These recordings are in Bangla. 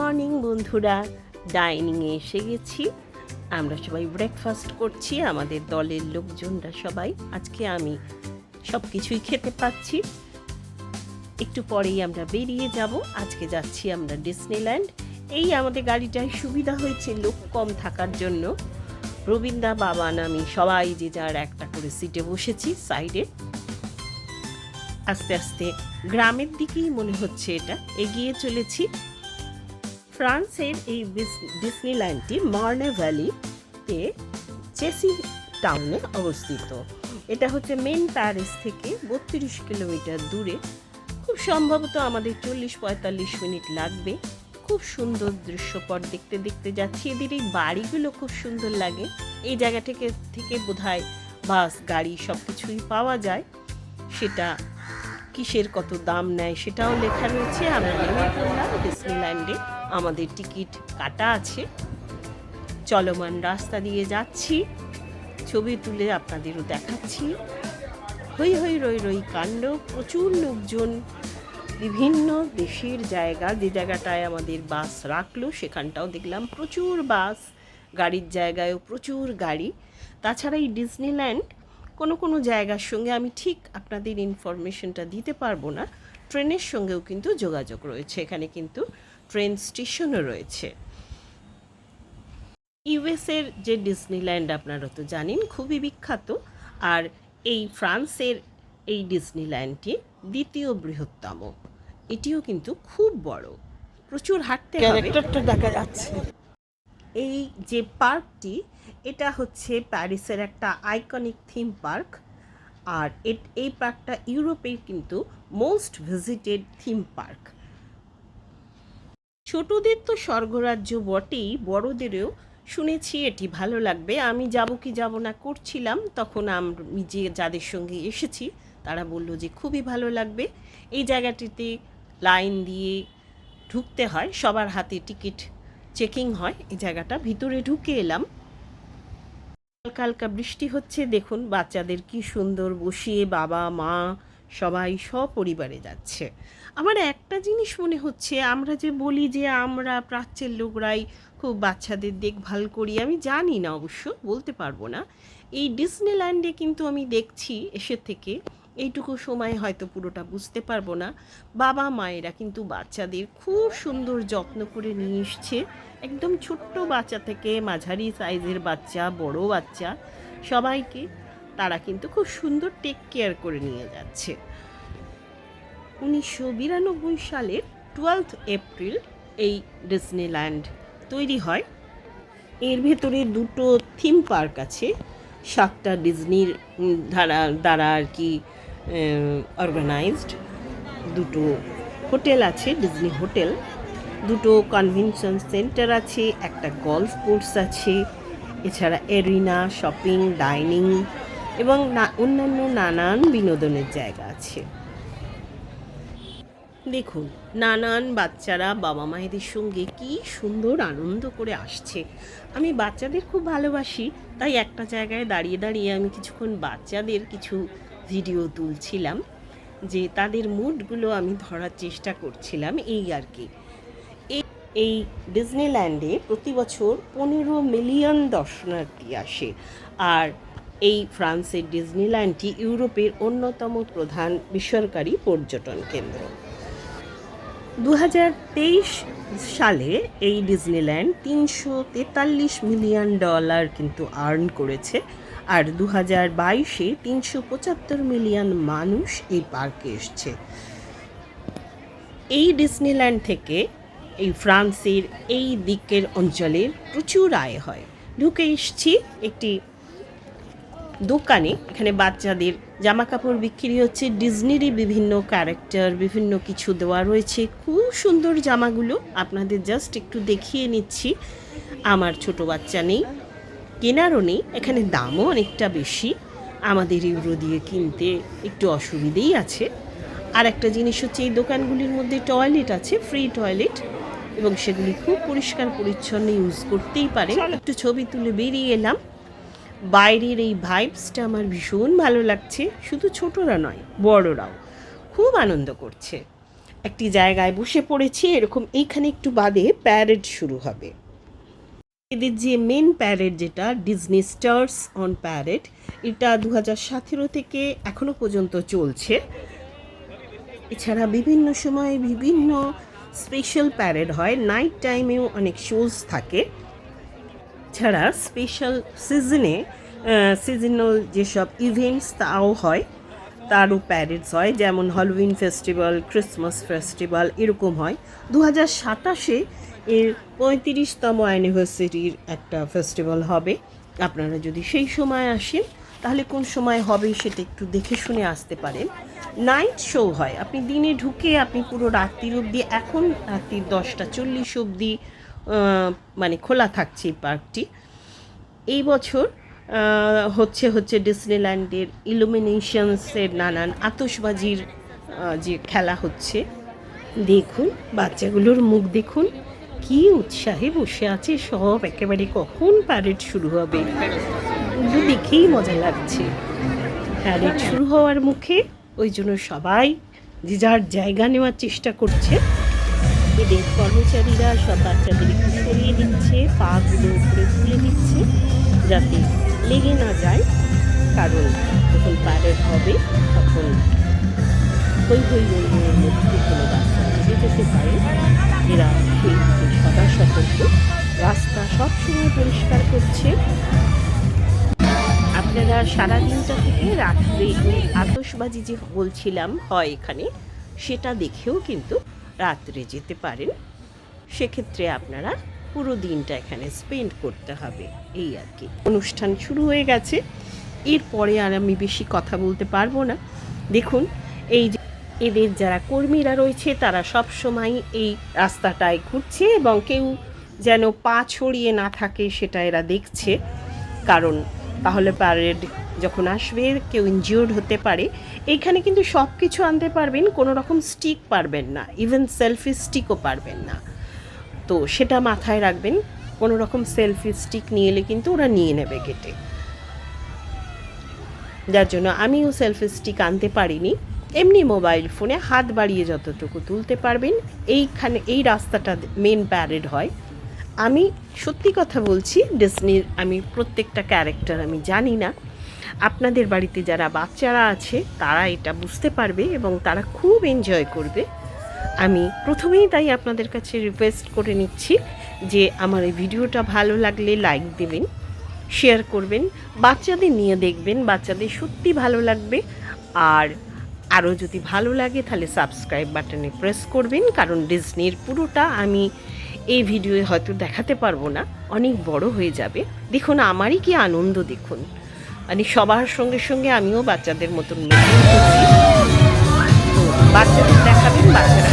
মর্নিং, বন্ধুরা। ডাইনিংয়ে এসে গেছি। আমরা সবাই ব্রেকফাস্ট করছি। আমাদের দলের লোকজনরা সবাই। আজকে আমি সব কিছুই খেতে পাচ্ছি। একটু পরেই আমরা বেরিয়ে যাব। আজকে যাচ্ছি আমরা ডিসনিল্যান্ড। এই আমাদের গাড়িটায় সুবিধা হয়েছে লোক কম থাকার জন্য। রবীন্দা বাবান আমি সবাই যে যার একটা করে সিটে বসেছি সাইডে। আস্তে আস্তে গ্রামের দিকেই মনে হচ্ছে এটা। এগিয়ে চলেছি। ফ্রান্সের এই ডিস- ডিসনিল্যান্ডটি মার্নে ভ্যালিতে চেসি টাউনে অবস্থিত। এটা হচ্ছে মেন প্যারিস থেকে বত্রিশ কিলোমিটার দূরে। খুব সম্ভবত আমাদের চল্লিশ পঁয়তাল্লিশ মিনিট লাগবে। খুব সুন্দর দৃশ্যপট দেখতে দেখতে যাচ্ছি। এদের এই বাড়িগুলো খুব সুন্দর লাগে। এই জায়গা থেকে থেকে বোধহয় বাস, গাড়ি সব কিছুই পাওয়া যায়। সেটা কিসের কত দাম নেয় সেটাও লেখা রয়েছে। আমরা ডিসনিল্যান্ডে। আমাদের টিকিট কাটা আছে। চলমান রাস্তা দিয়ে যাচ্ছি। ছবি তুলে আপনাদেরও দেখাচ্ছি। হই হই রই রই কাণ্ড, প্রচুর লোকজন, বিভিন্ন দেশের জায়গা, যে জায়গাটায় আমাদের বাস রাখল, সেখানটাও দেখলাম প্রচুর বাস, গাড়ির জায়গায়ও প্রচুর গাড়ি। তাছাড়া এই ডিজনিল্যান্ড কোনো কোনো জায়গার সঙ্গে আমি ঠিক আপনাদের ইনফরমেশনটা দিতে পারব না। ট্রেনের সঙ্গেও কিন্তু যোগাযোগ রয়েছে। এখানে কিন্তু ট্রেন স্টেশনও রয়েছে। ইউএসের যে ডিসনিল্যান্ড আপনারা তো জানেন খুবই বিখ্যাত। আর এই ফ্রান্সের এই ডিসনিল্যান্ডটি দ্বিতীয় বৃহত্তম। এটিও কিন্তু খুব বড়। প্রচুর হাঁটতে ক্যারেক্টারটা দেখা যাচ্ছে। এই যে পার্কটি এটা হচ্ছে প্যারিসের একটা আইকনিক থিম পার্ক। আর এই পার্কটা ইউরোপের কিন্তু মোস্ট ভিজিটেড থিম পার্ক। ছোটদের তো স্বর্গরাজ্য বটেই, বড়দেরও। শুনেছি এটি ভালো লাগবে। আমি যাব কি যাব না করছিলাম, তখন আমি যে যাদের সঙ্গে এসেছি, তারা বলল যে খুবই ভালো লাগবে। এই জায়গাটিতে লাইন দিয়ে ঢুকতে হয়, সবার হাতে টিকিট চেকিং হয়, এই জায়গাটা। ভিতরে ঢুকে এলাম। হালকা হালকা বৃষ্টি হচ্ছে, দেখুন বাচ্চাদের কি সুন্দর বসিয়ে বাবা, মা সবাই সপরিবারে যাচ্ছে। আমার একটা জিনিস মনে হচ্ছে, আমরা যে বলি যে আমরা প্রাচ্যের লোকরাই খুব বাচ্চাদের দেখভাল করি, আমি জানি না অবশ্য, বলতে পারব না। এই ডিসনিল্যান্ডে কিন্তু আমি দেখছি এসে থেকে, এইটুকু সময় হয়তো পুরোটা বুঝতে পারব না, বাবা মায়েরা কিন্তু বাচ্চাদের খুব সুন্দর যত্ন করে নিয়ে এসছে। একদম ছোট্ট বাচ্চা থেকে মাঝারি সাইজের বাচ্চা, বড় বাচ্চা, সবাইকে তারা কিন্তু খুব সুন্দর টেক কেয়ার করে নিয়ে যাচ্ছে। উনিশশো বিরানব্বই সালের টুয়েলথ এপ্রিল এই ডিসনিল্যান্ড তৈরি হয়। এর ভেতরে দুটো থিম পার্ক আছে। সাতটা ডিজনির দ্বারা দ্বারা আর কি অর্গানাইজড দুটো হোটেল আছে ডিজনি হোটেল। দুটো কনভেনশন সেন্টার আছে, একটা গলফ কোর্স আছে। এছাড়া এরিনা শপিং ডাইনিং এবং অন্যান্য নানান বিনোদনের জায়গা আছে। দেখুন, নানান বাচ্চারা বাবা মায়েদের সঙ্গে কি সুন্দর আনন্দ করে আসছে। আমি বাচ্চাদের খুব ভালোবাসি, তাই একটা জায়গায় দাঁড়িয়ে দাঁড়িয়ে আমি কিছুক্ষণ বাচ্চাদের কিছু ভিডিও তুলছিলাম, যে তাদের মুডগুলো আমি ধরার চেষ্টা করছিলাম, এই আর কি। এই ডিজনিল্যান্ডে প্রতি বছর পনেরো মিলিয়ন দর্শনার্থী আসে, আর এই ফ্রান্সের ডিজনিল্যান্ডটি ইউরোপের অন্যতম প্রধান বেসরকারি পর্যটন কেন্দ্র। দু হাজার তেইশ সালে এই ডিজনিল্যান্ড তিনশো তেতাল্লিশ মিলিয়ন ডলার কিন্তু আর্ন করেছে আর দু হাজার বাইশে তিনশো পঁচাত্তর মিলিয়ন মানুষ এই পার্কে এসছে। এই ডিজনিল্যান্ড থেকে এই ফ্রান্সের এই দিকের অঞ্চলের প্রচুর আয় হয়। ঢুকে এসছি একটি দোকানে এখানে বাচ্চাদের জামা কাপড় বিক্রি হচ্ছে। ডিজনিরই বিভিন্ন ক্যারেক্টার বিভিন্ন কিছু দেওয়া রয়েছে। খুব সুন্দর জামাগুলো। আপনাদের জাস্ট একটু দেখিয়ে নিচ্ছি। আমার ছোট বাচ্চা নেই কেনারও নেই এখানে দামও অনেকটা বেশি। আমাদের ইউরো দিয়ে কিনতে একটু অসুবিধেই আছে। আর একটা জিনিস হচ্ছে এই দোকানগুলির মধ্যে টয়লেট আছে ফ্রি টয়লেট এবং সেগুলি খুব পরিষ্কার পরিচ্ছন্ন ইউজ করতেই পারে। একটু ছবি তুলে বেরিয়ে এলাম। বাইরের এই ভাইবসটা আমার ভীষণ ভালো লাগছে, শুধু ছোটরা নয়, বড়রাও। খুব আনন্দ করছে। একটি জায়গায় বসে পড়েছি, এরকম এইখানে একটু বাদে প্যারেড শুরু হবে। এদের যে মেন প্যারেড যেটা ডিজনি স্টার্স অন প্যারেড এটা দু হাজার সতেরো থেকে এখনও পর্যন্ত চলছে। এছাড়া বিভিন্ন সময়ে বিভিন্ন স্পেশাল প্যারেড হয়। নাইট টাইমেও অনেক শোজ থাকে। ছাড়া স্পেশাল সিজনে সিজনাল যেসব ইভেন্টস তাও হয়, তারও প্যারেডস হয়, যেমন হলউইন ফেস্টিভ্যাল ক্রিসমাস ফেস্টিভ্যাল এরকম হয়। দু হাজার সাতাশে এর পঁয়ত্রিশতম অ্যানিভার্সারির একটা ফেস্টিভ্যাল হবে। আপনারা যদি সেই সময় আসেন, তাহলে কোন সময় হবে সেটা একটু দেখে শুনে আসতে পারেন। নাইট শো হয়। আপনি দিনে ঢুকে আপনি পুরো রাত্রির অবধি, এখন রাত্রির দশটা চল্লিশ অবধি মানে খোলা থাকছে এই পার্কটি। এই বছর হচ্ছে হচ্ছে ডিসনিল্যান্ডের ইলুমিনেশনসের নানান আতসবাজির যে খেলা হচ্ছে। দেখুন, বাচ্চাগুলোর মুখ দেখুন, কি উৎসাহে বসে আছে সব। একেবারে কখন প্যারেড শুরু হবে? দেখেই মজা লাগছে। প্যারেড শুরু হওয়ার মুখে, ওই জন্য সবাই যে যার জায়গা নেওয়ার চেষ্টা করছে এদের কর্মচারীরা সব বাচ্চাদের একটু সরিয়ে দিচ্ছে পাগুলো উপরে তুলে দিচ্ছে যাতে লেগে না যায়, কারণ যখন প্যারেড হবে, তখন হই হই হইয়ের মধ্যে কোনো বাচ্চা যেতে পারে। এরা সেই সদা সতর্ক। রাস্তা সবসময় পরিষ্কার করছে। আপনারা সারা দিনটা থেকে রাত্রে ওই আতশবাজি যে বলছিলাম হয় এখানে, সেটা দেখেও কিন্তু রাত্রে যেতে পারেন, সেক্ষেত্রে আপনারা পুরো দিনটা এখানে স্পেন্ড করতে হবে, এই আর কি। অনুষ্ঠান শুরু হয়ে গেছে, এরপরে আর আমি বেশি কথা বলতে পারব না। দেখুন, এই যে এদের যারা কর্মীরা রয়েছে, তারা সব সময় এই রাস্তাটায় ঘুরছে এবং কেউ যেন পা ছড়িয়ে না থাকে, সেটা এরা দেখছে। কারণ তাহলে প্যারেড যখন আসবে, কেউ ইনজিওর্ড হতে পারে। এইখানে কিন্তু সব কিছু আনতে পারবেন, কোনো রকম স্টিক পারবেন না ইভেন সেলফি স্টিকও পারবেন না। তো সেটা মাথায় রাখবেন, কোনো রকম সেলফি স্টিক নিয়ে এলে কিন্তু ওরা নিয়ে নেবে কেটে যার জন্য আমিও সেলফি স্টিক আনতে পারিনি। এমনি মোবাইল ফোনে হাত বাড়িয়ে যতটুকু তুলতে পারবেন, এইখানে, এই রাস্তাটা মেন প্যারেড হয়। আমি সত্যি কথা বলছি ডিসনির আমি প্রত্যেকটা ক্যারেক্টার আমি জানি না। আপনাদের বাড়িতে যারা বাচ্চারা আছে, তারা এটা বুঝতে পারবে এবং তারা খুব এনজয় করবে। আমি প্রথমেই তাই আপনাদের কাছে রিকোয়েস্ট করে নিচ্ছি যে আমার এই ভিডিওটা ভালো লাগলে লাইক দেবেন শেয়ার করবেন, বাচ্চাদের নিয়ে দেখবেন, বাচ্চাদের সত্যি ভালো লাগবে। আর আরও যদি ভালো লাগে তাহলে সাবস্ক্রাইব বাটনে প্রেস করবেন, কারণ ডিজনির পুরোটা আমি এই ভিডিওয়ে হয়তো দেখাতে পারব না, অনেক বড় হয়ে যাবে। দেখুন, আমারই কি আনন্দ, দেখুন। মানে সবার সঙ্গে সঙ্গে আমিও বাচ্চাদের মতন বাচ্চাদের দেখাবেন, বাচ্চারা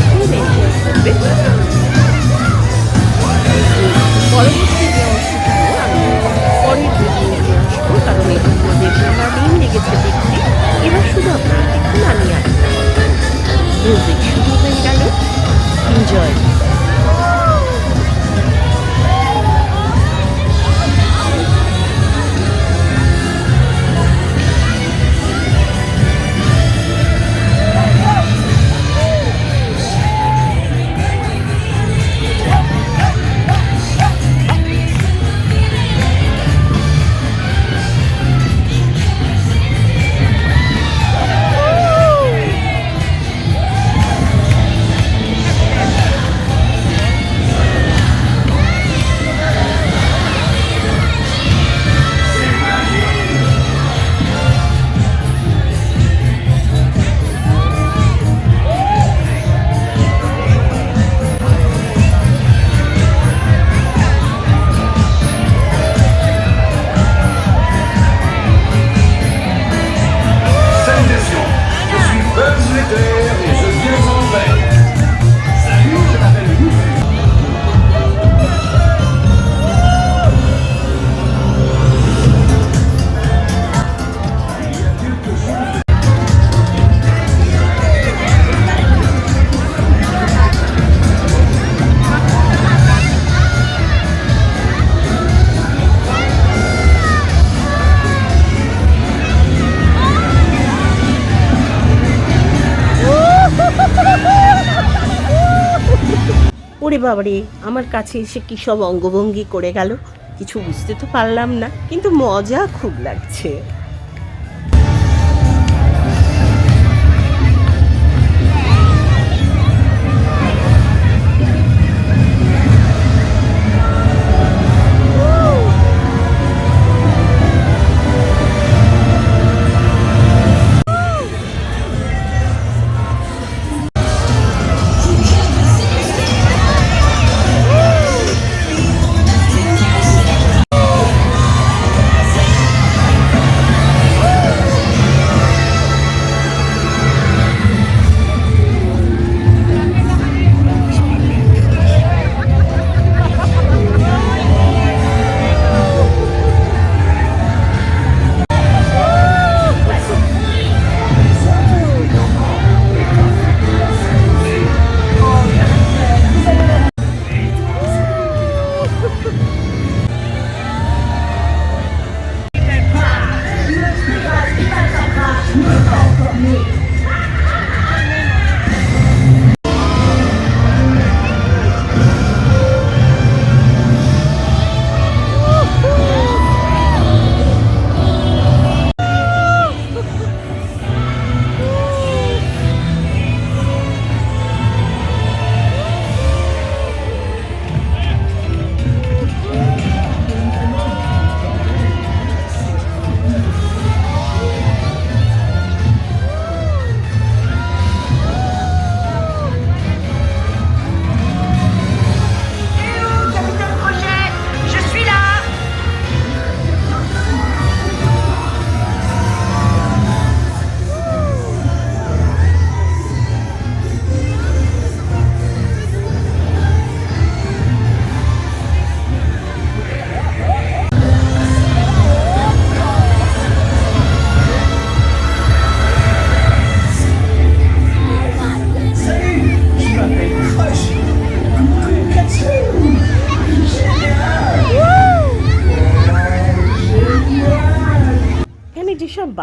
ওরে বাবারে, আমার কাছে এসে কী সব অঙ্গভঙ্গি করে গেল? কিছু বুঝতে তো পারলাম না, কিন্তু মজা খুব লাগছে।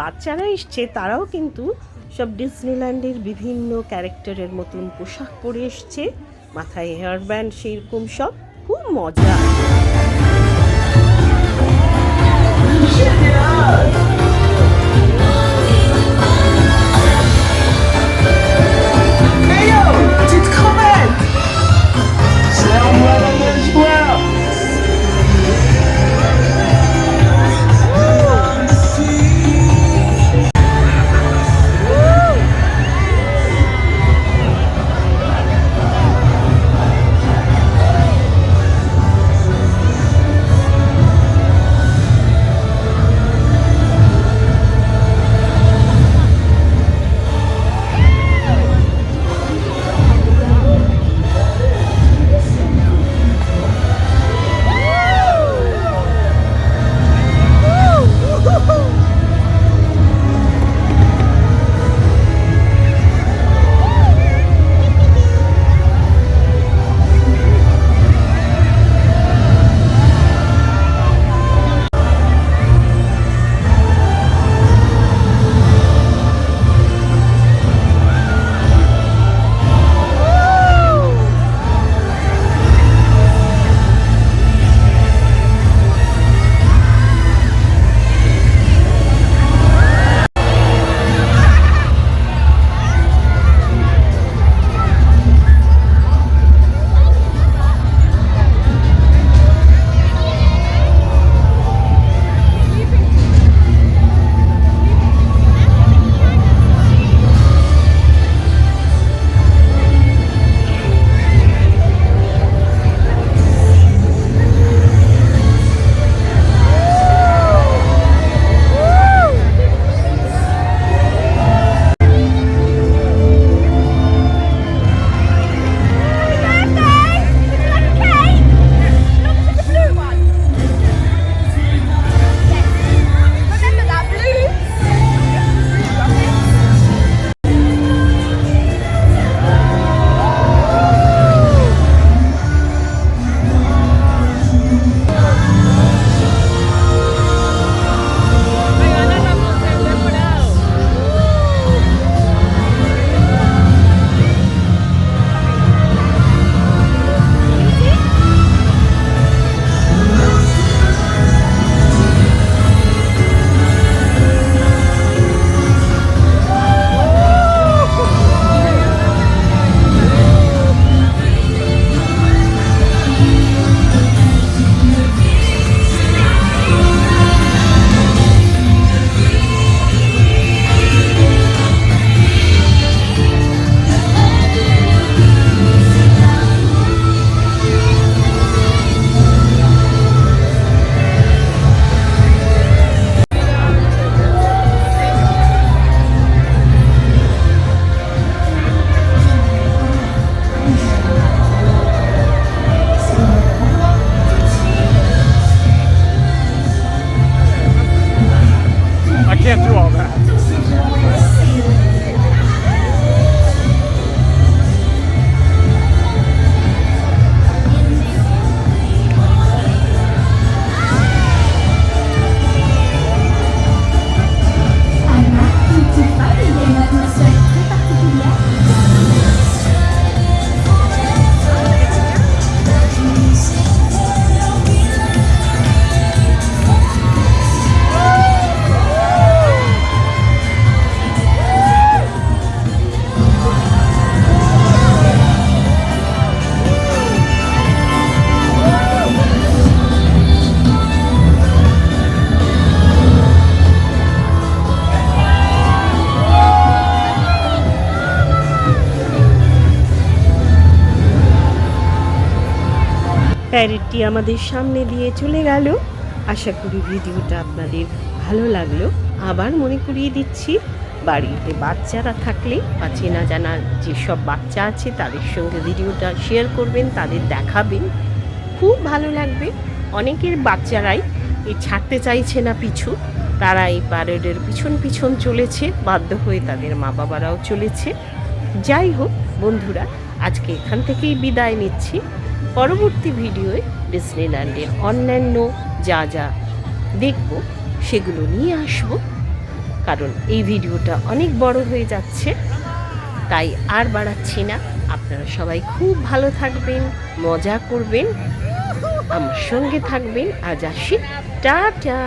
বাচ্চারা এসছে, তারাও কিন্তু সব ডিসনিল্যান্ডের বিভিন্ন ক্যারেক্টারের মতন পোশাক পরে এসছে। মাথায় হেয়ার ব্যান্ড সেরকম সব। খুব মজা। প্যারেটটি আমাদের সামনে দিয়ে চলে গেল। আশা করি ভিডিওটা আপনাদের ভালো লাগল। আবার মনে করিয়ে দিচ্ছি, বাড়িতে বাচ্চারা থাকলে বা চেনা জানার যেসব বাচ্চা আছে তাদের সঙ্গে ভিডিওটা শেয়ার করবেন, তাদের দেখাবেন। খুব ভালো লাগবে। অনেকের বাচ্চারাই এই ছাড়তে চাইছে না পিছু। তারা এই প্যারেডের পিছন পিছন চলেছে, বাধ্য হয়ে তাদের মা বাবারাও চলেছে। যাই হোক, বন্ধুরা, আজকে এখান থেকেই বিদায় নিচ্ছি। পরবর্তী ভিডিওয়ে ডিসনিল্যান্ডের অন্যান্য যা যা দেখব, সেগুলো নিয়ে আসব। কারণ এই ভিডিওটা অনেক বড় হয়ে যাচ্ছে, তাই আর বাড়াচ্ছি না। আপনারা সবাই খুব ভালো থাকবেন, মজা করবেন। আমার সঙ্গে থাকবেন। আজ আসি। টাটা!